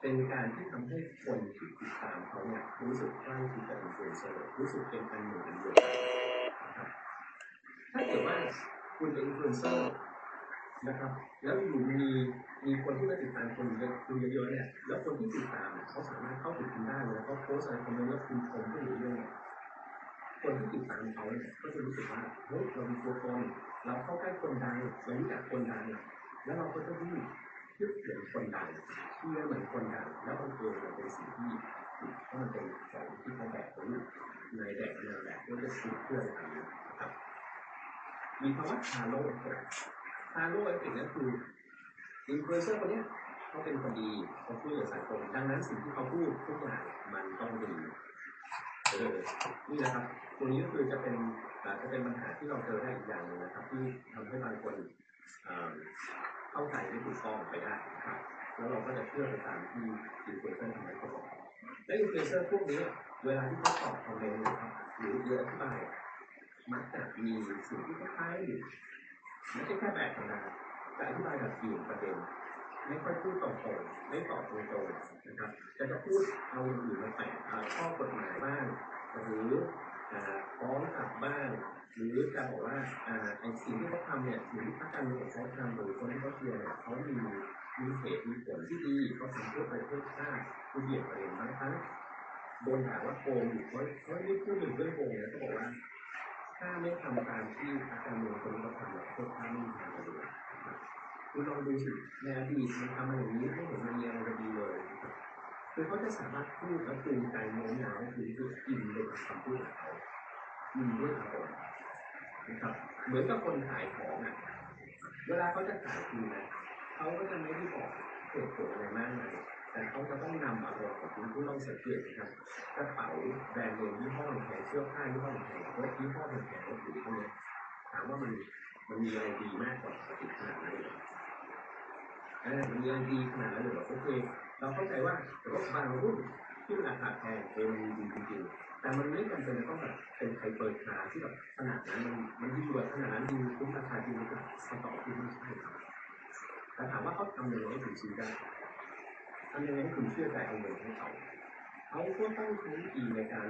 เป็นการที่ทำให้คนที่ติดตามเขาเนี่ยรู้สึกใกล้ชิดกับอินฟลูเอนเซอร์รู้สึกเป็นอันหนึ่งอันเดียวถ้าเกิดว่าคุณเป็นอินฟลูเอนเซอร์นะครับ แล้วอยู่มีมีคนที่มาติดตามคุณเยอะคุณเยอะๆเนี่ย แล้วคนที่ติดตามเขาสามารถเข้าถึงคุณได้เลยแล้วก็โพสต์อะไรคอมเมนต์แล้วคุณชมก็อยู่เรื่อยเนี่ยคนที่ติดตามเขาเนี่ยก็จะรู้สึกว่าเฮ้ยเรามีตัวตนเราเข้าใกล้คนดังเรารู้จักคนดังแล้วเราก็จะวิ่ง เหมือนคนดังเชื่อเหมือนคนดังแล้วบังเอิญมันเป็นสิ่งที่ถ้ามันเป็นของที่เขาแบกไว้ในแบกในแบกก็จะซื้อเพื่ออะไรนะครับมีคำว่าฮาโลเอฟเฟกฮาโลเอฟเฟกนั่นคืออินฟลูเอนเซอร์คนเนี้ยเขาเป็นคนดีเขาช่วยเหลือสังคมดังนั้นสิ่งที่เขาพูดทุกอย่างมันต้องดีเออนี่นะครับตัวนี้ก็คือจะเป็นจะเป็นปัญหาที่เราเจอได้อีกอย่างหนึ่งนะครับ ที่ทำให้บางคน เข้าใจไม่ถูกต้องไปได้นะครับแล้วเราก็จะเชื่อไปตามที่อินฟลูเอนเซอร์ทำให้เขาบอกและอินฟลูเอนเซอร์พวกนี้เวลาที่เขาตอบคอมเมนต์นะครับหรือเยอะอธิบายมักจะมีสิ่งที่คล้ายๆอยู่ไม่ใช่แค่แบบธรรมดาแต่อธิบายแบบเบี่ยงประเด็นไม่ค่อยพูดตรงๆไม่ตอบตรงๆนะครับแต่จะพูดเอาอย่างอื่นมาแตะอ่าข้อกฎหมายบ้างหรืออ่าฟ้องกลับบ้างห รือจะบอกว่าอ่าไอ้สิ่งที่เขาทำเนี่ยสิ่งที่พรรคการเมืองเขาทำหรือคนที่เขาเชียร์เนี่ยเขามีมีเหตุมีผลที่ดีเขาทำเพื่อประเทศชาติคือเบี่ยงประเด็นบางครั้งโดนด่าว่าโกงอยู่เขาเขาไม่พูดถึงเรื่องโกงนะเขาบอกว่า ถ้าไม่ทำตามที่พรรคการเมืองคนที่เขาทำเนี่ยประเทศชาติไม่มีทางจะดีนะครับคุณลองดูสิในอดีตมันทำมาอย่างนี้ไม่เห็นมันมีอะไระดีเลยนะครับคือเขาจะสามารถพูดแล้วจูงใจโน้มน้าวห้คุณคืออินไปกับคำพูดของเขาอินด้วยอารมณ์ นะครับ เหมือนกับคนขายของอะเวลาเขาจะขายคุณนะเขาก็จะไม่ได้บอกเหตุผลอะไรมากมายแต่เขาจะต้องนำอารมณ์ของคุณผู้ต้องสังเกตนะครับกระเป๋าแบรนด์เนมยี่ห้อแพงเสื้อผ้ายี่ห้อแพงรถยี่ห้อแพงรถหรูพวกเนี้ยถามว่ามันมันมีอะไรดีมากกว่าปกติขนาดนั้นเลยเหรออมันมีอะไรดีขนาดนั้นเลยเหรอโอเค เราเข้าใจว่ารถบางรุ่นที่มันราคาแพงเออมันดีจริงๆแต่มันไม่จำเป็นต้องแบบเป็นไฮ เปิดหาที่แบบขนาดนั้นมันมันดีกว่าขนาดนั้นดีคุ้มราคาจริงหรือเปล่าคำตอบคือไม่ใช่ครับแต่ถามว่าเขาทำยังไงให้ถึงซื้อได้ทำยังไงให้คุณเชื่อใจเอาเงินให้เขาเขาก็ต้องใช้วิธีในการ